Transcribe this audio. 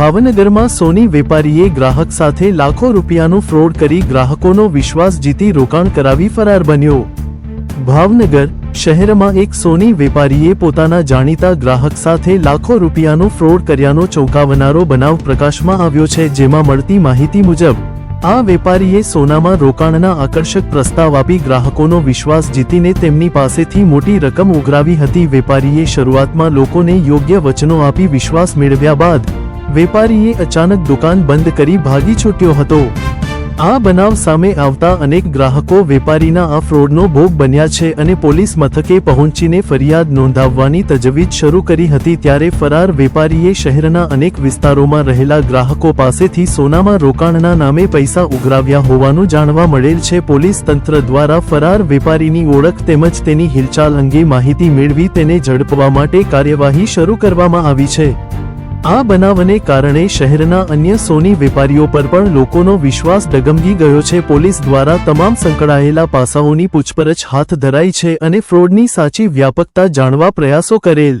ભાવનગરમાં સોની વેપારીએ ગ્રાહક સાથે લાખો રૂપિયાનું ફ્રોડ કરી ગ્રાહકોનો વિશ્વાસ જીતી રોકાણ કરાવી ફરાર બન્યો. ભાવનગર શહેરમાં એક સોની વેપારીએ પોતાના જાણીતા ગ્રાહક સાથે લાખો રૂપિયાનું ફ્રોડ કર્યાનો ચોંકાવનારો બનાવ પ્રકાશમાં આવ્યો છે, જેમાં મળતી માહિતી મુજબ, આ વેપારીએ સોનામાં રોકાણના આકર્ષક પ્રસ્તાવ આપી ગ્રાહકોનો વિશ્વાસ જીતીને તેમની પાસેથી મોટી રકમ ઉઘરાવી હતી. વેપારીએ શરૂઆતમાં લોકોને યોગ્ય વચનો આપી વિશ્વાસ મેળવ્યા બાદ વેપારીએ અચાનક દુકાન બંધ કરી ભાગી છૂટ્યો હતો. આ બનાવ સામે આવતા અનેક ગ્રાહકો વેપારીના આ ફ્રોડનો ભોગ બન્યા છે અને પોલીસ મથકે પહોંચીને ફરિયાદ નોંધાવવાની તજવીજ શરૂ કરી હતી ત્યારે ફરાર વેપારીએ શહેરના અનેક વિસ્તારોમાં રહેલા ગ્રાહકો પાસેથી સોનામાં રોકાણના નામે પૈસા ઉઘરાવ્યા હોવાનું જાણવા મળેલ છે. પોલીસ તંત્ર દ્વારા ફરાર વેપારીની ઓળખ તેમજ તેની હિલચાલ અંગે માહિતી મેળવી તેને ઝડપવા માટે કાર્યવાહી શરૂ કરવામાં આવી છે. આ બનાવને કારણે શહેરના અન્ય સોની વેપારીઓ પર પણ લોકોનો વિશ્વાસ ડગમગી ગયો છે. પોલીસ દ્વારા તમામ સંકળાયેલા પાસાઓની પૂછપરછ હાથ ધરાઈ છે અને ફ્રોડની સાચી વ્યાપકતા જાણવા પ્રયાસો કરેલ.